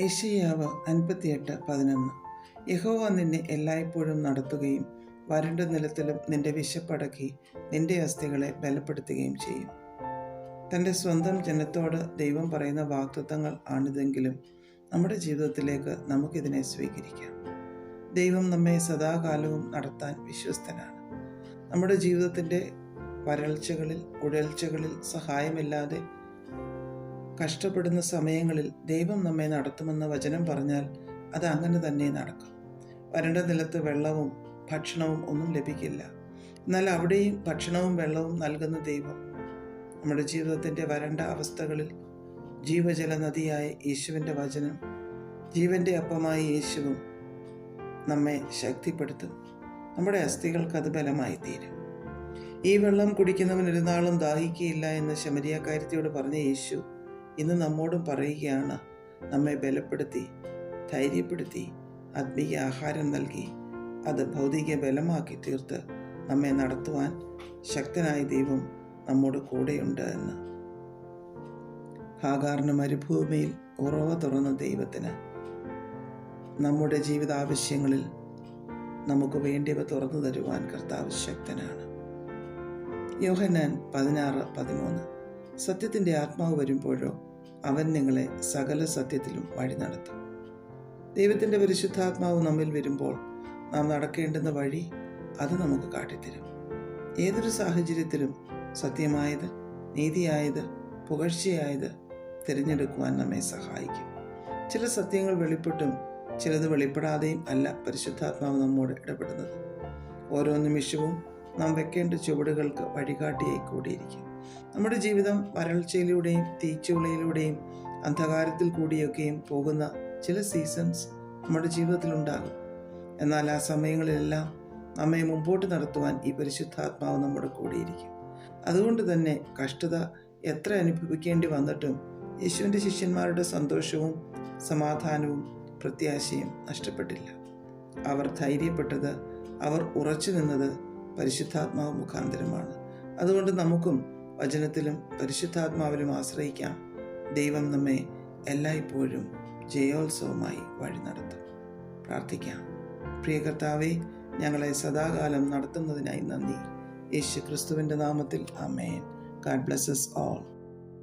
യശയാവ് അൻപത്തിയെട്ട് പതിനൊന്ന്. യഹോവ നിന്നെ എല്ലായ്പ്പോഴും നടത്തുകയും വരണ്ട നിലത്തിലും നിന്റെ വിശപ്പടക്കി നിന്റെ അസ്ഥികളെ ബലപ്പെടുത്തുകയും ചെയ്യും. തന്റെ സ്വന്തം ജനത്തോട് ദൈവം പറയുന്ന വാക്തത്വങ്ങൾ ആണിതെങ്കിലും നമ്മുടെ ജീവിതത്തിലേക്ക് നമുക്കിതിനെ സ്വീകരിക്കാം. ദൈവം നമ്മെ സദാകാലവും നടത്താൻ വിശ്വസ്തനാണ്. നമ്മുടെ ജീവിതത്തിന്റെ വരൾച്ചകളിൽ ഉഴൽച്ചകളിൽ സഹായമില്ലാതെ കഷ്ടപ്പെടുന്ന സമയങ്ങളിൽ ദൈവം നമ്മെ നടത്തുമെന്ന് വചനം പറഞ്ഞാൽ അത് അങ്ങനെ തന്നെ നടക്കും. വരണ്ട നിലത്ത് വെള്ളവും ഭക്ഷണവും ഒന്നും ലഭിക്കില്ല. എന്നാൽ അവിടെയും ഭക്ഷണവും വെള്ളവും നൽകുന്ന ദൈവം നമ്മുടെ ജീവിതത്തിന്റെ വരണ്ട അവസ്ഥകളിൽ ജീവജല നദിയായ യേശുവിന്റെ വചനം ജീവന്റെ അപ്പമായ യേശുവും നമ്മെ ശക്തിപ്പെടുത്തും നമ്മുടെ അസ്ഥികൾക്ക് അത് ബലമായി തീരും. ഈ വെള്ളം കുടിക്കുന്നവൻ ഒരു നാളും ദാഹിക്കുകയില്ല എന്ന് ശമരിയാക്കാര്യത്തിയോട് പറഞ്ഞ യേശു ഇന്ന് നമ്മോടും പറയുകയാണ് നമ്മെ ബലപ്പെടുത്തി ധൈര്യപ്പെടുത്തി ആത്മീയ ആഹാരം നൽകി അത് ഭൗതിക ബലമാക്കി തീർത്ത് നമ്മെ നടത്തുവാൻ ശക്തനായ ദൈവം നമ്മോട് കൂടെയുണ്ട് എന്ന്. ഹാഗാറിന് മരുഭൂമിയിൽ ഉറവ തുറന്ന ദൈവത്തിന് നമ്മുടെ ജീവിതാവശ്യങ്ങളിൽ നമുക്ക് വേണ്ടിയവ തുറന്നു തരുവാൻ കർത്താവ് ശക്തനാണ്. യോഹനാൻ പതിനാറ് പതിമൂന്ന്. സത്യത്തിന്റെ ആത്മാവ് വരുമ്പോഴോ അവൻ നിങ്ങളെ സകല സത്യത്തിലും വഴി നടത്തും. ദൈവത്തിന്റെ പരിശുദ്ധാത്മാവ് നമ്മിൽ വരുമ്പോൾ നാം നടക്കേണ്ടുന്ന വഴി അത് നമുക്ക് കാട്ടിത്തരും. ഏതൊരു സാഹചര്യത്തിലും സത്യമായത് നീതിയായത് പുകഴ്ചയായത് തിരഞ്ഞെടുക്കുവാൻ നമ്മെ സഹായിക്കും. ചില സത്യങ്ങൾ വെളിപ്പെട്ടും ചിലത് വെളിപ്പെടാതെയും അല്ല പരിശുദ്ധാത്മാവ് നമ്മോട് ഇടപെടുന്നത്. ഓരോ നിമിഷവും നാം വെക്കേണ്ട ചുവടുകൾക്ക് വഴികാട്ടിയായി കൂടിയിരിക്കും. നമ്മുടെ ജീവിതം വരൾച്ചയിലൂടെയും തീച്ചുളയിലൂടെയും അന്ധകാരത്തിൽ കൂടിയൊക്കെയും പോകുന്ന ചില സീസൺസ് നമ്മുടെ ജീവിതത്തിൽ ഉണ്ടാകും എന്നാൽ ആ സമയങ്ങളിലെല്ലാം നമ്മെ മുമ്പോട്ട് നടത്തുവാൻ ഈ പരിശുദ്ധാത്മാവ് നമ്മുടെ കൂടിയിരിക്കും. അതുകൊണ്ട് തന്നെ കഷ്ടത എത്ര അനുഭവിക്കേണ്ടി വന്നിട്ടും യേശുവിന്റെ ശിഷ്യന്മാരുടെ സന്തോഷവും സമാധാനവും പ്രത്യാശയും നഷ്ടപ്പെട്ടില്ല. അവർ ധൈര്യപ്പെട്ടത് അവർ ഉറച്ചു നിന്നത് പരിശുദ്ധാത്മാവ് മുഖാന്തരമാണ്. അതുകൊണ്ട് നമുക്കും വചനത്തിലും പരിശുദ്ധാത്മാവിലും ആശ്രയിക്കാം. ദൈവം നമ്മെ എല്ലായ്പ്പോഴും ജയോത്സവമായി വഴി നടത്തും. പ്രാർത്ഥിക്കാം. പ്രിയ കർത്താവെ ഞങ്ങളെ സദാകാലം നടത്തുന്നതിനായി നന്ദി. യേശു ക്രിസ്തുവിന്റെ നാമത്തിൽ അമേൻ ഗാഡ് ബ്ലെസ്സസ് ഓൾ